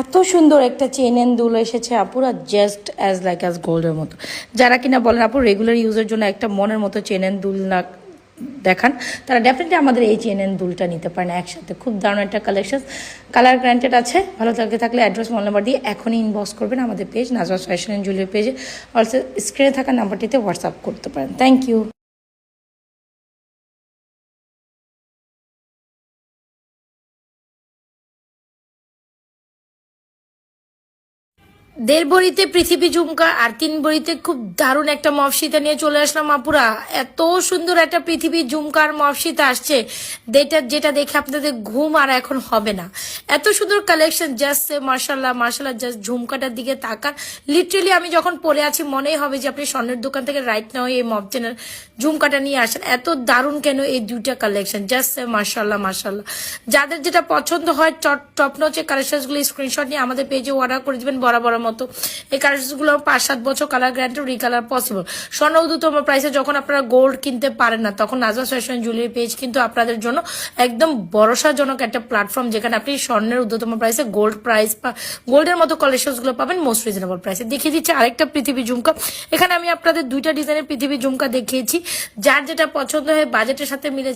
এত সুন্দর একটা চেন এন্ড দুল এসেছে আপুরা জাস্ট অ্যাজ লাইক অ্যাজ গোল্ডের মতো। যারা কিনা বলেন, আপু রেগুলার ইউজের জন্য একটা মনের মতো চেন এন্ড দুল না দেখান, তারা ডেফিনেটলি আমাদের এই চেন এন্ড দুলটা নিতে পারেন একসাথে। খুব দারুণ একটা কালেকশন কালার গ্রান্টেড আছে, ভালো থাকে থাকলে অ্যাড্রেস মোবাইল নাম্বার দিয়ে এখনই ইনবক্স করবেন আমাদের page Nazwaz fashion and jewellery পেজে অলসো স্ক্রিনে থাকা নাম্বারটিতে হোয়াটসঅ্যাপ করতে পারেন। থ্যাংক ইউ দেড় ভরিতে পৃথিবী ঝুমকা আর তিন ভরিতে খুব দারুণ একটা মফসিতা নিয়ে চলে আসলাম আপুরা। এত সুন্দর একটা পৃথিবী ঝুমকার মফসিতা আসছে, যেটা যেটা দেখে আপনাদের ঘুম আর এখন হবে না। এত সুন্দর কালেকশন জাস্ট মার্শাল্লাহ মার্শাল্লাহ জাস্ট ঝুমকাটার দিকে তাকান। লিটারেলি আমি যখন পরে আছি, মনেই হবে যে আপনি স্বর্ণের দোকান থেকে রাইট নাও এই মফজেনের ঝুমকাটা নিয়ে আসেন। এত দারুণ কেন এই দুইটা কালেকশন জাস্ট মার্শাল্লাহ মার্শাল্লাহ যাদের যেটা পছন্দ হয় টপ নচে কালেকশনগুলো স্ক্রিনশট নিয়ে আমাদের পেজে অর্ডার করে দিবেন, বরাবর মতো। এই কালেকশনগুলো পাঁচ, সাত বছর কালার গ্যারান্টি রিকালার পসিবল স্বর্ণ উদ্যতম প্রাইসে যখন আপনারা গোল্ড কিনতে পারেন না, তখন নাজমা ফ্যাশন জুয়েলারি পেজ কিন্তু আপনাদের জন্য একদম ভরসাজনক একটা প্ল্যাটফর্ম যেখানে আপনি স্বর্ণের ঊর্ধ্বতম প্রাইসে গোল্ড প্রাইস গোল্ডের মতো কালেকশনগুলো পাবেন মোস্ট রিজনেবল প্রাইসে দেখিয়ে দিচ্ছি আরেকটা পৃথিবী ঝুমকা। এখানে আমি আপনাদের দুইটা ডিজাইনের পৃথিবী ঝুমকা দেখিয়েছি। যার যেটা পছন্দ হয় বাজেটের সাথে মিলে